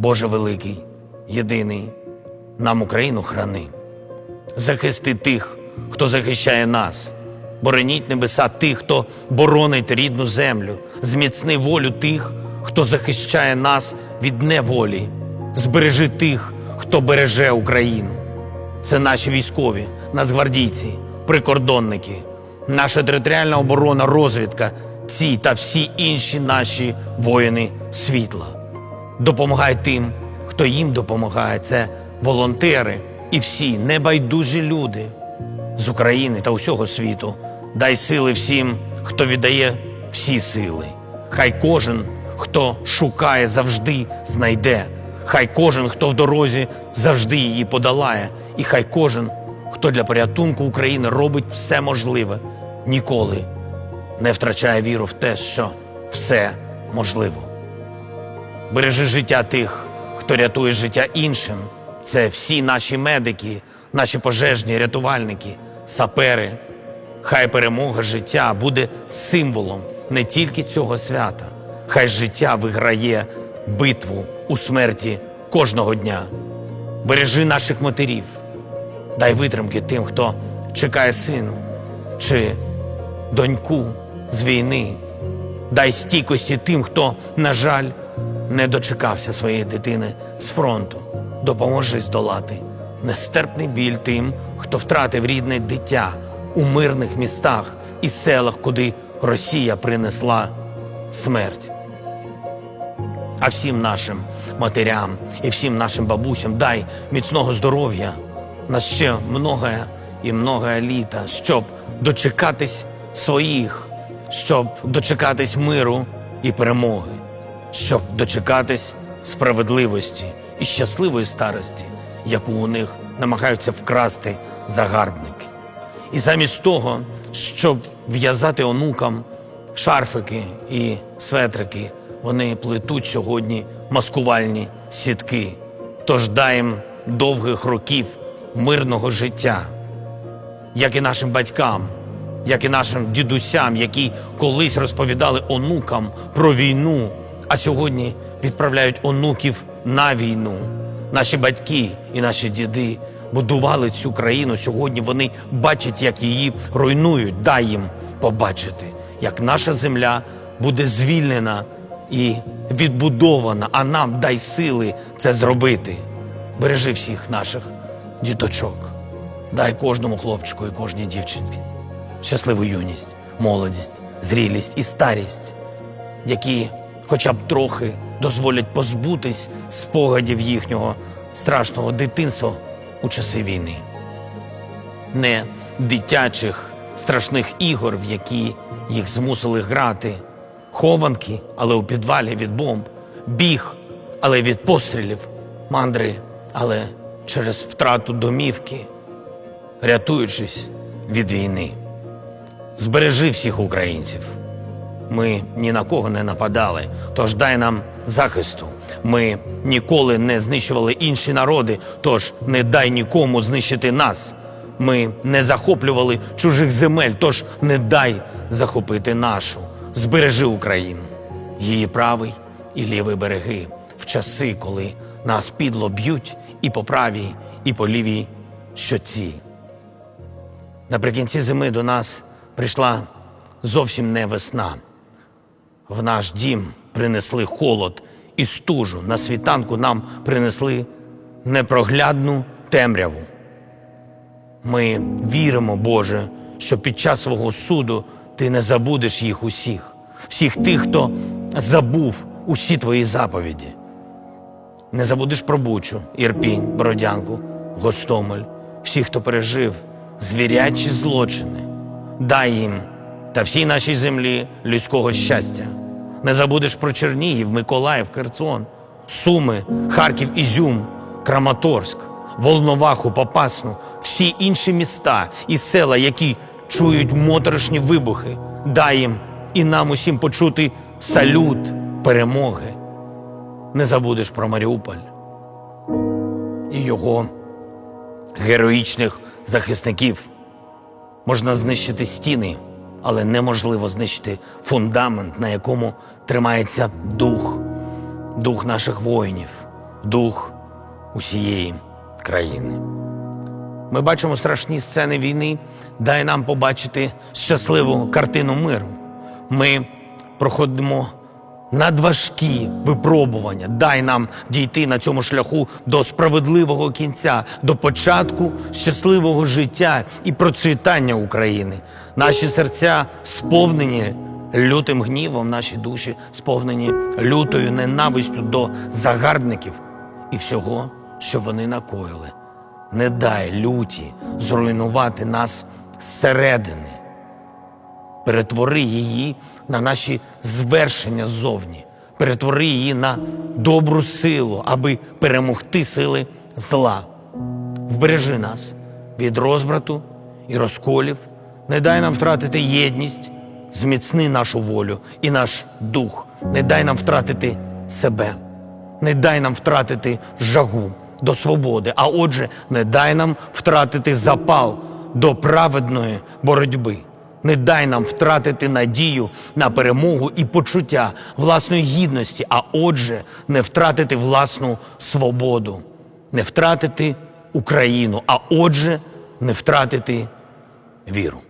Боже великий, єдиний, нам Україну храни. Захисти тих, хто захищає нас, бороніть небеса тих, хто боронить рідну землю, зміцни волю тих, хто захищає нас від неволі, збережи тих, хто береже Україну. Це наші військові, нацгвардійці, прикордонники, наша територіальна оборона, розвідка, ці та всі інші наші воїни світла. Допомагай тим, хто їм допомагає. Це волонтери і всі небайдужі люди з України та усього світу. Дай сили всім, хто віддає всі сили. Хай кожен, хто шукає, завжди знайде. Хай кожен, хто в дорозі, завжди її подолає. І хай кожен, хто для порятунку України робить все можливе, ніколи не втрачає віру в те, що все можливо. Бережи життя тих, хто рятує життя іншим. Це всі наші медики, наші пожежні рятувальники, сапери. Хай перемога життя буде символом не тільки цього свята. Хай життя виграє битву у смерті кожного дня. Бережи наших матерів, дай витримки тим, хто чекає сину чи доньку з війни. Дай стійкості тим, хто, на жаль, не дочекався своєї дитини з фронту. Допоможи здолати нестерпний біль тим, хто втратив рідне дитя у мирних містах і селах, куди Росія принесла смерть. А всім нашим матерям і всім нашим бабусям дай міцного здоров'я на ще многое і многое літа, щоб дочекатись своїх, щоб дочекатись миру і перемоги, щоб дочекатись справедливості і щасливої старості, яку у них намагаються вкрасти загарбники. І замість того, щоб в'язати онукам шарфики і светрики, вони плетуть сьогодні маскувальні сітки. Тож дай довгих років мирного життя, як і нашим батькам, як і нашим дідусям, які колись розповідали онукам про війну, а сьогодні відправляють онуків на війну. Наші батьки і наші діди будували цю країну. Сьогодні вони бачать, як її руйнують. Дай їм побачити, як наша земля буде звільнена і відбудована, а нам дай сили це зробити. Бережи всіх наших діточок. Дай кожному хлопчику і кожній дівчинці щасливу юність, молодість, зрілість і старість, які хоча б трохи дозволять позбутись спогадів їхнього страшного дитинства у часи війни. Не дитячих страшних ігор, в які їх змусили грати, хованки, але у підвалі від бомб, біг, але від пострілів, мандри, але через втрату домівки, рятуючись від війни. Збережи всіх українців. Ми ні на кого не нападали, тож дай нам захисту. Ми ніколи не знищували інші народи, тож не дай нікому знищити нас. Ми не захоплювали чужих земель, тож не дай захопити нашу. Збережи Україну, її правий і лівий береги в часи, коли нас підло б'ють і по правій, і по лівій щоці. Наприкінці зими до нас прийшла зовсім не весна. В наш дім принесли холод і стужу. На світанку нам принесли непроглядну темряву. Ми віримо, Боже, що під час свого суду ти не забудеш їх усіх, всіх тих, хто забув усі твої заповіді. Не забудеш про Бучу, Ірпінь, Бородянку, Гостомель, всіх, хто пережив звірячі злочини. Дай їм та всій нашій землі людського щастя. Не забудеш про Чернігів, Миколаїв, Херсон, Суми, Харків, Ізюм, Краматорськ, Волноваху, Попасну, всі інші міста і села, які чують моторошні вибухи. Дай їм і нам усім почути салют перемоги. Не забудеш про Маріуполь і його героїчних захисників. Можна знищити стіни, але неможливо знищити фундамент, на якому тримається дух, дух наших воїнів. дух усієї країни. Ми бачимо страшні сцени війни. Дай нам побачити щасливу картину миру. Ми проходимо надважкі випробування. Дай нам дійти на цьому шляху до справедливого кінця, до початку щасливого життя і процвітання України. Наші серця сповнені лютим гнівом, наші душі сповнені лютою ненавистю до загарбників і всього, що вони накоїли. Не дай люті зруйнувати нас зсередини. Перетвори її на наші звершення ззовні, перетвори її на добру силу, аби перемогти сили зла. Вбережи нас від розбрату і розколів, не дай нам втратити єдність, зміцни нашу волю і наш дух, не дай нам втратити себе, не дай нам втратити жагу до свободи, а отже, не дай нам втратити запал до праведної боротьби. Не дай нам втратити надію на перемогу і почуття власної гідності, а отже, не втратити власну свободу, не втратити Україну, а отже, не втратити віру.